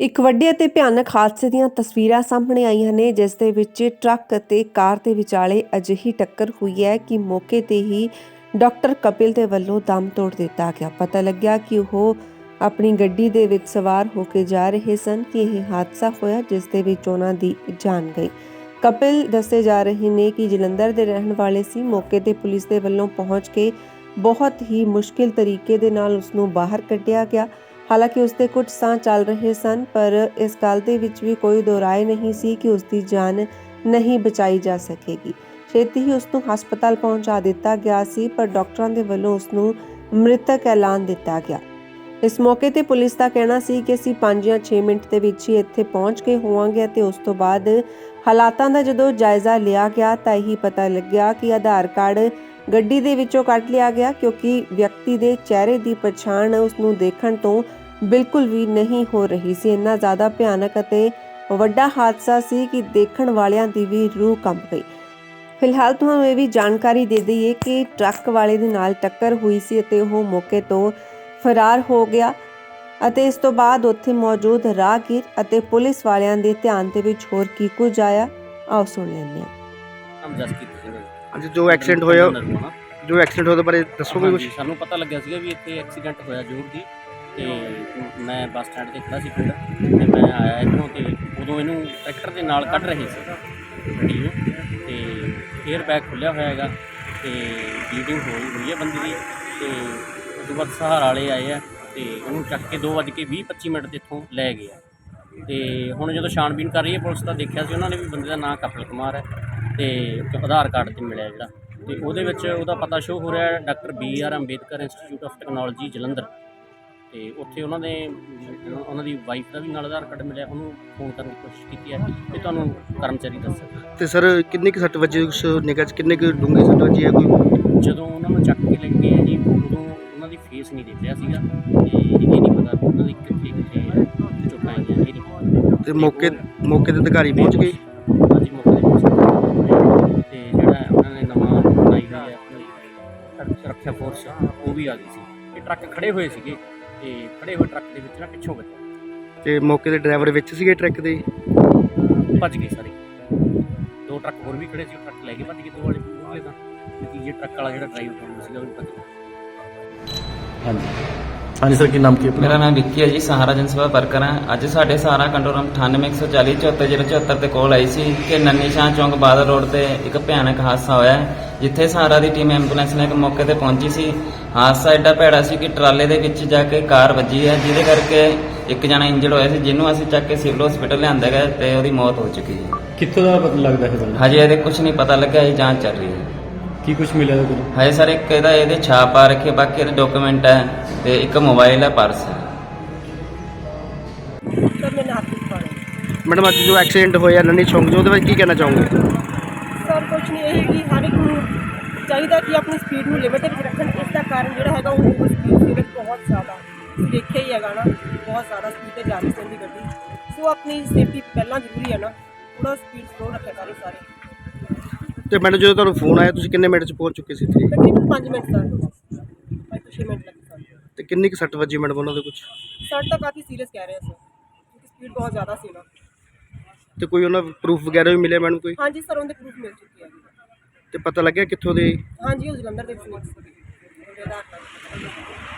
ਇੱਕ ਵੱਡੇ ਅਤੇ ਭਿਆਨਕ ਹਾਦਸੇ ਦੀਆਂ ਤਸਵੀਰਾਂ ਸਾਹਮਣੇ ਆਈਆਂ ਨੇ, ਜਿਸ ਦੇ ਵਿੱਚ ਟਰੱਕ ਅਤੇ ਕਾਰ ਦੇ ਵਿਚਾਲੇ ਅਜਿਹੀ ਟੱਕਰ ਹੋਈ ਹੈ ਕਿ ਮੌਕੇ ਤੇ ਹੀ ਡਾਕਟਰ ਕਪਿਲ ਦੇ ਵੱਲੋਂ ਦਮ ਤੋੜ ਦਿੱਤਾ ਗਿਆ। ਪਤਾ ਲੱਗਿਆ ਕਿ ਉਹ ਆਪਣੀ ਗੱਡੀ ਦੇ ਵਿੱਚ ਸਵਾਰ ਹੋ ਕੇ ਜਾ ਰਹੇ ਸਨ ਕਿ ਇਹ ਹਾਦਸਾ ਹੋਇਆ, ਜਿਸ ਦੇ ਵਿੱਚ ਉਹਨਾਂ ਦੀ ਜਾਨ ਗਈ। ਕਪਿਲ ਦੱਸੇ ਜਾ ਰਹੇ ਨੇ ਕਿ ਜਲੰਧਰ ਦੇ ਰਹਿਣ ਵਾਲੇ ਸੀ। ਮੌਕੇ ਤੇ ਪੁਲਿਸ ਦੇ ਵੱਲੋਂ ਪਹੁੰਚ ਕੇ ਬਹੁਤ ਹੀ ਮੁਸ਼ਕਿਲ ਤਰੀਕੇ ਦੇ ਨਾਲ ਉਸ ਨੂੰ ਬਾਹਰ ਕੱਢਿਆ ਗਿਆ। ਹਾਲਾਂਕਿ ਉਸ ਦੇ ਕੁਝ ਸਾਹ ਚੱਲ ਰਹੇ ਸਨ, ਪਰ ਇਸ ਗੱਲ ਦੇ ਵਿੱਚ ਵੀ ਕੋਈ ਦੋਰਾਏ ਨਹੀਂ ਸੀ ਕਿ ਉਸ ਦੀ ਜਾਨ ਨਹੀਂ ਬਚਾਈ ਜਾ ਸਕੇਗੀ। ਛੇਤੀ ਹੀ ਉਸ ਨੂੰ ਹਸਪਤਾਲ ਪਹੁੰਚਾ ਦਿੱਤਾ ਗਿਆ ਸੀ, ਪਰ ਡਾਕਟਰਾਂ ਦੇ ਵੱਲੋਂ ਉਸ ਨੂੰ ਮ੍ਰਿਤਕ ਐਲਾਨ ਦਿੱਤਾ ਗਿਆ। ਇਸ ਮੌਕੇ ਤੇ ਪੁਲਿਸ ਦਾ ਕਹਿਣਾ ਸੀ ਕਿ ਅਸੀਂ 5 ਜਾਂ 6 ਮਿੰਟ ਦੇ ਵਿੱਚ ਹੀ ਇੱਥੇ ਪਹੁੰਚ ਕੇ ਹੋਵਾਂਗੇ ਅਤੇ ਉਸ ਤੋਂ ਬਾਅਦ ਹਾਲਾਤਾਂ ਦਾ ਜਦੋਂ ਜਾਇਜ਼ਾ ਲਿਆ ਗਿਆ, ਤਾਂ ਇਹੀ ਪਤਾ ਲੱਗਿਆ ਕਿ ਆਧਾਰ ਕਾਰਡ ਗੱਡੀ ਦੇ ਵਿੱਚੋਂ ਕੱਢ ਲਿਆ ਗਿਆ ਕਿਉਂਕਿ ਵਿਅਕਤੀ ਦੇ ਚਿਹਰੇ ਦੀ ਪਛਾਣ ਉਸ ਨੂੰ ਦੇਖਣ ਤੋਂ ਬਿਲਕੁਲ ਵੀ ਨਹੀਂ ਹੋ ਰਹੀ ਸੀ। ਇੰਨਾ ਜ਼ਿਆਦਾ ਭਿਆਨਕ ਅਤੇ ਵੱਡਾ ਹਾਦਸਾ ਸੀ ਕਿ ਦੇਖਣ ਵਾਲਿਆਂ ਦੀ ਵੀ ਰੂਹ ਕੰਬ ਗਈ। ਫਿਲਹਾਲ ਤੁਹਾਨੂੰ ਇਹ ਵੀ ਜਾਣਕਾਰੀ ਦੇ ਦਈਏ ਕਿ ਟਰੱਕ ਵਾਲੇ ਦੇ ਨਾਲ ਟੱਕਰ ਹੋਈ ਸੀ ਅਤੇ ਉਹ ਮੌਕੇ ਤੋਂ ਫਰਾਰ ਹੋ ਗਿਆ ਅਤੇ ਇਸ ਤੋਂ ਬਾਅਦ ਉੱਥੇ ਮੌਜੂਦ ਰਾਹਗੀਰ ਅਤੇ ਪੁਲਿਸ ਵਾਲਿਆਂ ਦੇ ਧਿਆਨ ਦੇ ਵਿੱਚ ਹੋਰ ਕੀ ਕੁਝ ਆਇਆ, ਆਓ ਸੁਣ ਲੈਂਦੇ ਹਾਂ। ਨਾਮ ਜਸਕੀਤ ਸਿੰਘ ਅੱਜ ਜੋ ਐਕਸੀਡੈਂਟ ਹੋਇਆ ਨਰਮਾ। ਜੋ ਐਕਸੀਡੈਂਟ ਹੋਇਆ ਉਹਦੇ ਬਾਰੇ ਦੱਸੋਗੇ ਕੁਝ ਹਾਂਜੀ, ਸਾਨੂੰ ਪਤਾ ਲੱਗਿਆ ਸੀਗਾ ਵੀ ਇੱਥੇ ਐਕਸੀਡੈਂਟ ਹੋਇਆ ਜ਼ਰੂਰ ਜੀ ਤੇ ਮੈਂ ਬੱਸ ਸਟੈਂਡ ਤੇ ਖੜਾ ਸੀ ਪਿੰਡ ਤੇ ਮੈਂ ਆਇਆ ਇੱਥੋਂ ਤੇ ਉਦੋਂ ਇਹਨੂੰ ਟਰੈਕਟਰ ਦੇ ਨਾਲ ਕੱਢ ਰਹੇ ਸੀ ਗੱਡੀ ਨੂੰ। ਤੇ 에ਅਰ ਬੈਗ ਖੁੱਲਿਆ ਹੋਇਆ ਹੈਗਾ ਤੇ ਬਲੀਡਿੰਗ ਹੋਈ ਹੋਈ ਹੈ ਬੰਦੇ ਦੀ। ਤੇ ਉਸ ਤੋਂ ਬਾਅਦ ਸਹਾਰਾ ਵਾਲੇ ਆਏ ਆ ਤੇ ਉਹਨੂੰ ਚੱਕ ਕੇ 2:20-25 ਮਿੰਟ ਤੇ ਇੱਥੋਂ ਲੈ ਗਏ ਆ। ਤੇ ਹੁਣ ਜਦੋਂ ਛਾਣਬੀਨ ਕਰ ਰਹੀ ਹੈ ਪੁਲਿਸ ਤਾਂ ਦੇਖਿਆ ਸੀ ਉਹਨਾਂ ਨੇ ਵੀ ਬੰਦੇ ਦਾ ਨਾਂ ਕਪਿਲ ਕੁਮਾਰ ਹੈ ਤੇ ਆਧਾਰ ਕਾਰਡ ਤੇ ਮਿਲਿਆ ਜਿਹੜਾ। ਤੇ ਉਹਦੇ ਵਿੱਚ ਉਹਦਾ ਪਤਾ ਸ਼ੋ ਹੋ ਰਿਹਾ ਹੈ doctor B R Ambedkar institute of technology Jalandhar. ਤੇ ਉੱਥੇ ਉਹਨਾਂ ਨੇ ਉਹਨਾਂ ਦੀ ਵਾਈਫ ਦਾ ਵੀ ਨਾਲ ਆਧਾਰ ਕਾਰਡ ਮਿਲਿਆ ਉਹਨੂੰ ਫੋਨ ਕਰਨ ਦੀ ਕੋਸ਼ਿਸ਼ ਕੀਤੀ ਹੈ। ਤੇ ਤੁਹਾਨੂੰ ਕਰਮਚਾਰੀ ਦੱਸ ਸਕਦਾ ਤੇ ਸਰ ਕਿੰਨੇ ਕੁ ਸੱਟ ਵੱਜੀ ਉਸ ਨਿਗਾਹ 'ਚ ਕਿੰਨੇ ਕੁ ਡੂੰਘੀ ਸੱਟ ਵੱਜੀ ਹੈ ਕੋਈ? ਜਦੋਂ ਉਹਨਾਂ ਨੂੰ ਚੱਕ ਕੇ ਲੈ ਗਏ ਜੀ ਉਦੋਂ ਉਹਨਾਂ ਦੀ ਫੇਸ ਨਹੀਂ ਦਿਖ ਰਿਹਾ ਸੀਗਾ। ਤੇ ਇਹ ਨਹੀਂ ਪਤਾ ਉਹਨਾਂ ਦੀ ਕਿੱਥੇ ਕਿੱਥੇ ਆਈਆਂ ਇਹ ਤੇ ਮੌਕੇ ਮੌਕੇ ਤੇ ਅਧਿਕਾਰੀ ਪਹੁੰਚ ਗਏ? ਹਾਂਜੀ ਮੌਕੇ ਤੇ ਪਹੁੰਚ ਗਏ। ਤੇ ਜਿਹੜਾ ਉਹਨਾਂ ਨੇ ਨਵਾਂ ਬਣਾਈ ਹੋਈ ਹੈ ਆਪਣੀ ਸੜਕ ਸੁਰੱਖਿਆ ਫੋਰਸ ਉਹ ਵੀ ਆ ਗਈ ਸੀ। ਇਹ ਟਰੱਕ ਖੜੇ ਹੋਏ ਸੀਗੇ ਤੇ ਖੜੇ ਹੋਏ ਟਰੱਕ ਦੇ ਵਿੱਚ ਨਾ ਪਿੱਛੋਂ ਵੱਜਾ ਤੇ ਮੌਕੇ ਤੇ ਡਰਾਈਵਰ ਵਿੱਚ ਸੀਗੇ ਟਰੱਕ ਦੇ? ਭੱਜ ਗਏ ਸਾਰੇ। ਦੋ ਟਰੱਕ ਹੋਰ ਵੀ ਖੜੇ ਸੀ ਉਹ ਟਰੱਕ ਲੈ ਕੇ ਭੱਜ ਗਏ ਦੋ ਵਾਲੇ। ਦੂਸਰੇ ਤਾਂ ਤੇ ਤੀਜੇ ਟਰੱਕ ਵਾਲਾ ਜਿਹੜਾ ਡਰਾਈਵਰ ਸੀਗਾ ਉਹ ਵੀ ਭੱਜ ਗਿਆ। ਹਾਂਜੀ। ਸਰ ਕੀ ਨਾਮ ਕੀ ਹੈ ਆਪਣਾ? ਮੇਰਾ ਨਾਮ ਵਿੱਕੀ ਹੈ ਜੀ ਸਹਾਰਾ ਜਨਸੇਵਾ ਵਰਕਰ ਹਾਂ। ਅੱਜ ਸਾਡੇ ਸਹਾਰਾ ਕੰਟਰੋਲ 9814 74074 ਤੇ ਕਾਲ ਆਈ ਸੀ ਕਿ ਨੰਨੀ ਸ਼ਾਹ ਚੌਂਕ ਬਾਦਲ ਰੋਡ ਤੇ ਇੱਕ ਭਿਆਨਕ ਹਾਦਸਾ ਹੋਇਆ ਹੈ, ਜਿੱਥੇ ਸਹਾਰਾ ਦੀ ਟੀਮ ਐਂਬੂਲੈਂਸ ਨਾਲ ਇੱਕ ਮੌਕੇ ਤੇ ਪਹੁੰਚੀ ਸੀ। ਹਾਦਸਾ ਐਡਾ ਭੈੜਾ ਸੀ ਕਿ ਟਰਾਲੇ ਦੇ ਵਿੱਚ ਜਾ ਕੇ ਕਾਰ ਵੱਜੀ ਹੈ ਜਿਹਦੇ ਕਰਕੇ ਇੱਕ ਜਣਾ ਇੰਜਰਡ ਹੋਇਆ ਸੀ ਜਿਹਨੂੰ ਅਸੀਂ ਚੱਕ ਕੇ ਸਿਵਲ ਹਸਪੀਟਲ ਲਿਆਂਦਾ ਗਿਆ ਤੇ ਉਹਦੀ ਮੌਤ ਹੋ ਚੁੱਕੀ ਹੈ। ਕਿੱਥੋਂ ਦਾ ਪਤਾ ਲੱਗਦਾ ਹੈ ਤੁਹਾਨੂੰ? ਹਜੇ ਇਹਦੇ ਕੁਝ ਨਹੀਂ ਪਤਾ ਲੱਗਿਆ ਇਹ ਜਾਂਚ ਚੱਲ ਰਹੀ ਹੈ। ਕੀ ਕੁਝ ਮਿਲਿਆ ਇਹਦੇ ਕੋਲ ਹਜੇ ਸਰ ਇੱਕ ਇਹਦਾ ਇਹਦੇ ਛਾਪ ਆ ਰੱਖੀ ਹੈ, ਬਾਕੀ ਇਹਦੇ ਡਾਕੂਮੈਂਟ ਹੈ ਤੇ ਇੱਕ ਮੋਬਾਈਲ ਹੈ ਪਰਸ ਹੈ। ਮੈਡਮ ਅੱਜ ਜੋ ਐਕਸੀਡੈਂਟ ਹੋਇਆ ਨੰਨੀ ਚੌਂਕ 'ਚ ਉਹਦੇ ਬਾਰੇ ਕੀ ਕਹਿਣਾ ਚਾਹੋਗੇ? ਸਰ ਕੁਛ ਨਹੀਂ ਇਹ ਕਿ ਹਰ ਇੱਕ ਨੂੰ ਚਾਹੀਦਾ ਕਿ ਆਪਣੀ ਸਪੀਡ ਨੂੰ ਲਿਮਿਟ ਵਿੱਚ ਰੱਖਣ। ਇਸ ਦਾ ਕਾਰਨ ਜਿਹੜਾ ਹੈਗਾ ਉਹ ਓਵਰ ਸਪੀਡ ਸੀ ਵਿੱਚ ਬਹੁਤ ਜ਼ਿਆਦਾ ਤੁਸੀਂ ਦੇਖਿਆ ਹੀ ਹੈਗਾ ਨਾ ਬਹੁਤ ਜ਼ਿਆਦਾ ਸਪੀਡ ਤੇ ਜਾ ਰਹੀ ਸੀ ਉਹਦੀ ਗੱਡੀ। ਸੋ ਆਪਣੀ ਸੇਫਟੀ ਪਹਿਲਾਂ ਜ਼ਰੂਰੀ ਹੈ ਨਾ ਥੋੜਾ ਸਪੀਡ ਸਲੋ ਰੱਖਿਆ ਕਰੇ ਸਾਰੇ। ਤੇ ਮੈਡਮ ਜਦੋਂ ਤੁਹਾਨੂੰ ਫੋਨ ਆਇਆ ਤੁਸੀਂ ਕਿੰਨੇ ਮਿੰਟ 'ਚ ਪਹੁੰਚ ਚੁੱਕੇ ਸੀ ਇੱਥੇ? ਤਕਰੀਬਨ 5 ਮਿੰਟ ਸਰ। 5-6 ਮਿੰਟ ਲੱਗੇ ਸਰ। ਤੇ ਕਿੰਨੀ ਕੁ ਸੱਟ ਵੱਜੀ ਮੈਡਮ ਉਹਨਾਂ ਦੇ ਕੁਝ ਸਰ ਤਾਂ ਕਾਫੀ ਸੀਰੀਅਸ ਕਹਿ ਰਹੇ ਸਰ ਕਿਉਂਕਿ ਸਪੀਡ ਬਹੁਤ ਜ਼ਿਆਦਾ ਸੀ ਨਾ। ਤੇ ਕੋਈ ਉਹਨਾਂ ਪ੍ਰੂਫ ਵਗੈਰਾ ਵੀ ਮਿਲਿਆ ਮੈਡਮ ਕੋਈ? ਹਾਂਜੀ ਸਰ ਉਹਦੇ ਪ੍ਰੂਫ ਮਿਲ ਚੁੱਕੇ ਆ ਤੇ ਪਤਾ ਲੱਗਿਆ ਕਿੱਥੋਂ ਦੇ? ਹਾਂਜੀ ਉਹ ਜਲੰਧਰ ਦੇ ਵਿੱਚ ਉਹਦੇ ਆਧਾਰ ਕਾਰਡ।